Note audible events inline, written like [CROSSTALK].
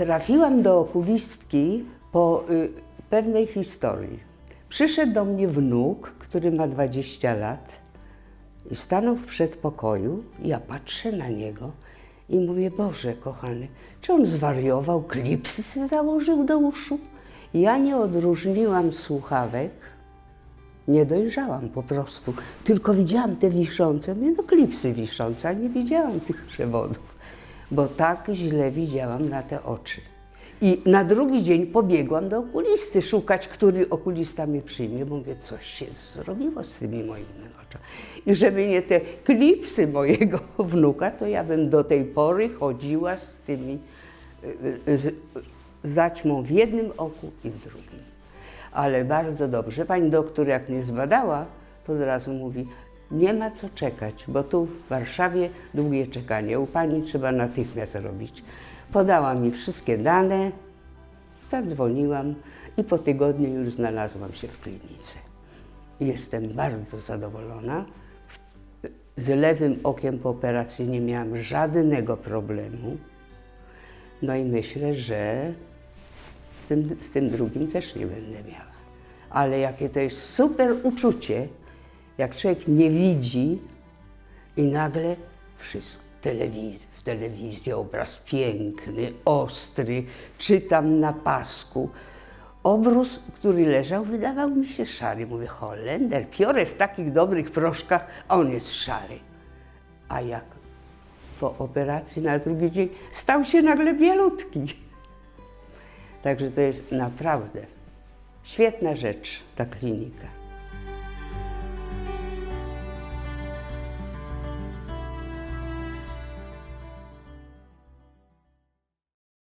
Trafiłam do okulistki po y, pewnej historii. Przyszedł do mnie wnuk, który ma 20 lat i stanął w przedpokoju. Ja patrzę na niego i mówię, Boże kochany, czy on zwariował, klipsy założył do uszu? Ja nie odróżniłam słuchawek, nie dojrzałam po prostu, tylko widziałam te wiszące, mówię, no klipsy wiszące, a nie widziałam tych przewodów, bo tak źle widziałam na te oczy. I na drugi dzień pobiegłam do okulisty szukać, który okulista mnie przyjmie. Mówię, coś się zrobiło z tymi moimi oczami. I żeby nie te klipsy mojego [LAUGHS] wnuka, to ja bym do tej pory chodziła z tymi y, y, z, zaćmą w jednym oku i w drugim. Ale bardzo dobrze. Pani doktor jak mnie zbadała, to od razu mówi, nie ma co czekać, bo tu w Warszawie długie czekanie. U pani trzeba natychmiast robić. Podała mi wszystkie dane, zadzwoniłam i po tygodniu już znalazłam się w klinice. Jestem bardzo zadowolona. Z lewym okiem po operacji nie miałam żadnego problemu. No i myślę, że z tym, z tym drugim też nie będę miała. Ale jakie to jest super uczucie, jak człowiek nie widzi i nagle wszystko. Telewiz w telewizji obraz piękny, ostry, czytam na pasku. Obrus, który leżał, wydawał mi się szary. Mówię, Holender, piorę w takich dobrych proszkach, a on jest szary. A jak po operacji na drugi dzień stał się nagle bielutki. Także to jest naprawdę świetna rzecz, ta klinika.